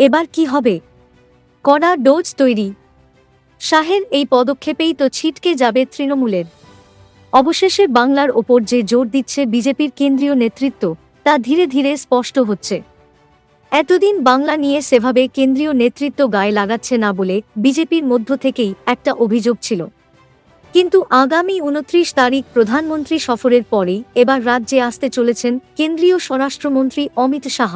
এবার কি হবে? কড়া ডোজ তৈরি। শাহের এই পদক্ষেপেই তো ছিটকে যাবে তৃণমূলের। অবশেষে বাংলার ওপর যে জোর দিচ্ছে বিজেপির কেন্দ্রীয় নেতৃত্ব, তা ধীরে ধীরে স্পষ্ট হচ্ছে। এতদিন বাংলা নিয়ে সেভাবে কেন্দ্রীয় নেতৃত্ব গায়ে লাগাচ্ছে না বলে বিজেপির মধ্য থেকেই একটা অভিযোগ ছিল। কিন্তু আগামী উনত্রিশ তারিখ প্রধানমন্ত্রী সফরের পরেই এবার রাজ্যে আসতে চলেছেন কেন্দ্রীয় স্বরাষ্ট্রমন্ত্রী অমিত শাহ।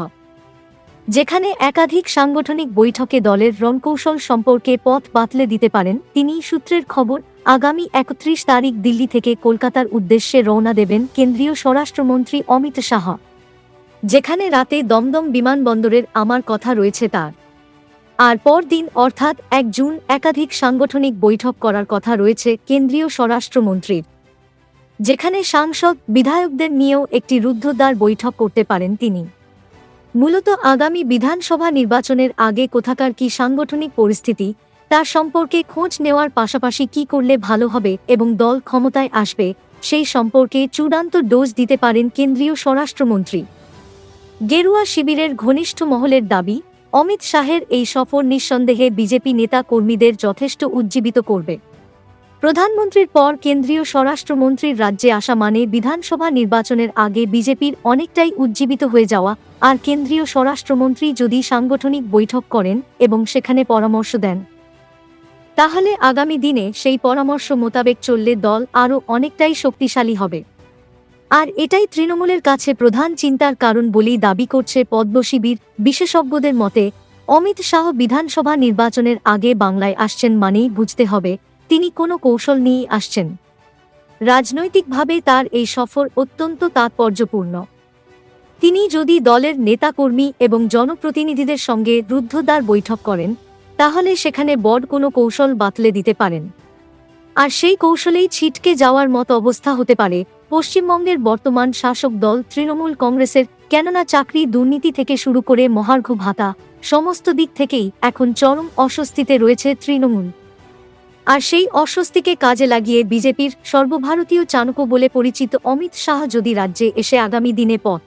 যেখানে একাধিক সাংগঠনিক বৈঠকে দলের রণকৌশল সম্পর্কে পথ বাতলে দিতে পারেন তিনি সূত্রের খবর, আগামী একত্রিশ তারিখ দিল্লি থেকে কলকাতার উদ্দেশ্যে রওনা দেবেন কেন্দ্রীয় স্বরাষ্ট্রমন্ত্রী অমিত শাহ। যেখানে রাতে দমদম বিমানবন্দরের আমার কথা রয়েছে তার। আর পরদিন অর্থাৎ এক জুন একাধিক সাংগঠনিক বৈঠক করার কথা রয়েছে কেন্দ্রীয় স্বরাষ্ট্রমন্ত্রীর। যেখানে সাংসদ, বিধায়কদের নিয়েও একটি রুদ্ধদ্বার বৈঠক করতে পারেন তিনি। মূলত আগামী বিধানসভা নির্বাচনের আগে কোথাকার কি সাংগঠনিক পরিস্থিতি, তার সম্পর্কে খোঁজ নেওয়ার পাশাপাশি কি করলে ভালো হবে এবং দল ক্ষমতায় আসবে, সেই সম্পর্কে চূড়ান্ত ডোজ দিতে পারেন কেন্দ্রীয় স্বরাষ্ট্রমন্ত্রী। গেরুয়া শিবিরের ঘনিষ্ঠ মহলের দাবি, অমিত শাহের এই সফর নিঃসন্দেহে বিজেপি নেতা কর্মীদের যথেষ্ট উজ্জীবিত করবে। প্রধানমন্ত্রীর পর কেন্দ্রীয় স্বরাষ্ট্রমন্ত্রীর রাজ্যে আসা মানে বিধানসভা নির্বাচনের আগে বিজেপির অনেকটাই উজ্জীবিত হয়ে যাওয়া, আর কেন্দ্রীয় স্বরাষ্ট্রমন্ত্রী যদি সাংগঠনিক বৈঠক করেন এবং সেখানে পরামর্শ দেন। তাহলে আগামী দিনে সেই পরামর্শ মোতাবেক চললে দল আরও অনেকটাই শক্তিশালী হবে। আর এটাই তৃণমূলের কাছে প্রধান চিন্তার কারণ বলেই দাবি করছে পদ্মশিবির বিশেষজ্ঞদের মতে, অমিত শাহ বিধানসভা নির্বাচনের আগে বাংলায় আসছেন মানেই বুঝতে হবে তিনি কোনো কৌশল নিয়েই আসছেন। রাজনৈতিকভাবে তার এই সফর অত্যন্ত তাৎপর্যপূর্ণ। তিনি যদি দলের নেতাকর্মী এবং জনপ্রতিনিধিদের সঙ্গে রুদ্ধদ্বার বৈঠক করেন, তাহলে সেখানে বড় কোনো কৌশল বাতলে দিতে পারেন। আর সেই কৌশলেই ছিটকে যাওয়ার মতো অবস্থা হতে পারে পশ্চিমবঙ্গের বর্তমান শাসক দল তৃণমূল কংগ্রেসের, কেননা চাকরি দুর্নীতি থেকে শুরু করে মহার্ঘ ভাতা, সমস্ত দিক থেকেই এখন চরম অস্বস্তিতে রয়েছে তৃণমূল। আর সেই অস্বস্তিকে কাজে লাগিয়ে বিজেপির সর্বভারতীয় চাণক্য বলে পরিচিত অমিত শাহ যদি রাজ্যে এসে আগামী দিনে পথ